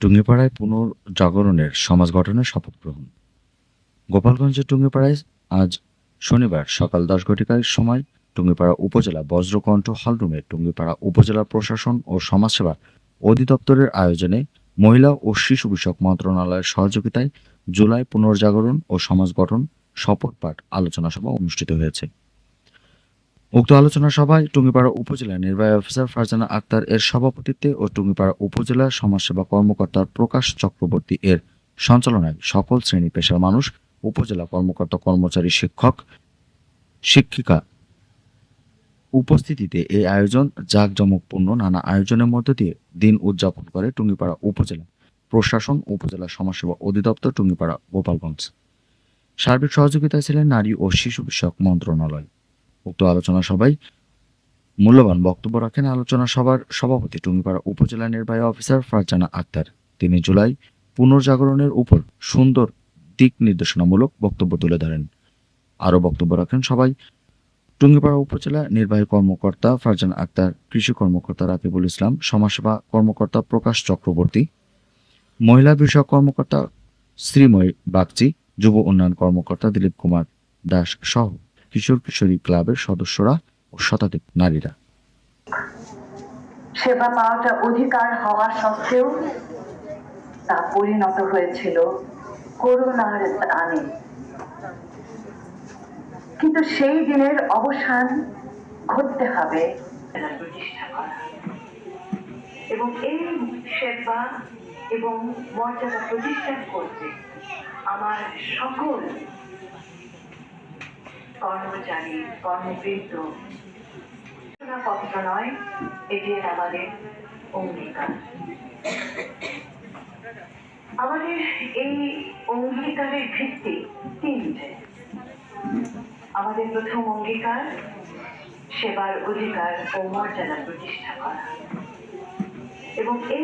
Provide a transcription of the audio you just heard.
টুঙ্গিপাড়ায় পুনর্জাগরণের সমাজ গঠনের শপথ গ্রহণ। গোপালগঞ্জের টুঙ্গিপাড়ায় আজ শনিবার সকাল দশ ঘটিকার সময় টুঙ্গিপাড়া উপজেলা বজ্রকণ্ঠ হলরুমে টুঙ্গিপাড়া উপজেলা প্রশাসন ও সমাজসেবা অধিদপ্তরের আয়োজনে মহিলা ও শিশু বিষয়ক মন্ত্রণালয়ের সহযোগিতায় জুলাই পুনর্জাগরণ ও সমাজ গঠন শপথ পাঠ আলোচনা সভা অনুষ্ঠিত হয়েছে। উক্ত আলোচনা সভায় টুঙ্গিপাড়া উপজেলা নির্বাহী অফিসার ফারজানা আক্তার এর সভাপতিত্বে ও টুঙ্গিপাড়া উপজেলা সমাজসেবা কর্মকর্তা প্রকাশ চক্রবর্তী এর সঞ্চালনায় সকল শ্রেণি পেশার মানুষ, উপজেলা কর্মকর্তা কর্মচারী শিক্ষক, শিক্ষিকা উপস্থিতিতে এই আয়োজন জাঁকজমকপূর্ণ নানা আয়োজনের মধ্য দিয়ে দিন উদযাপন করে টুঙ্গিপাড়া উপজেলা প্রশাসন, উপজেলা সমাজসেবা অধিদপ্তর, টুঙ্গিপাড়া গোপালগঞ্জ। সার্বিক সহযোগিতায় ছিলেন নারী ও শিশু বিষয়ক মন্ত্রণালয়। উক্ত আলোচনা সভায় মূল্যবান বক্তব্য রাখেন আলোচনা সভার সভাপতি টুঙ্গিপাড়া উপজেলা নির্বাহী অফিসার ফারজানা আক্তার। তিনি জুলাই পুনর্জাগরণের উপর সুন্দর দিক নির্দেশনামূলক বক্তব্য তুলে ধরেন। আরও বক্তব্য রাখেন সবাই টুঙ্গিপাড়া উপজেলা নির্বাহী কর্মকর্তা ফারজান আক্তার, কৃষি কর্মকর্তা রাকিবুল ইসলাম, সমাজসেবা কর্মকর্তা প্রকাশ চক্রবর্তী, মহিলা বিষয়ক কর্মকর্তা শ্রীময়ী বাগচি, যুব উন্নয়ন কর্মকর্তা দিলীপ কুমার দাস সহ কিশোর কিশোরী ক্লাবের সদস্যরা ও শতাধিক নারীরা। সেবা পাওয়াটা অধিকার হওয়া সত্ত্বেও তা পরিণত হয়েছিল করুণার দানে। কিন্তু সেই দিনের অবসান ঘটতে হবে। এবং এই সেবা এবং মর্যাদা প্রতিষ্ঠা করতে আমার সকল কর্মচারী কর্মবৃন্দ পত্র নয়, এটি আমাদের অঙ্গীকার। আমাদের এই অঙ্গীকারের ভিত্তি তিনটে। আমাদের প্রথম অঙ্গীকার, সেবার অধিকার ও মর্যাদা প্রতিষ্ঠা করা। এবং এই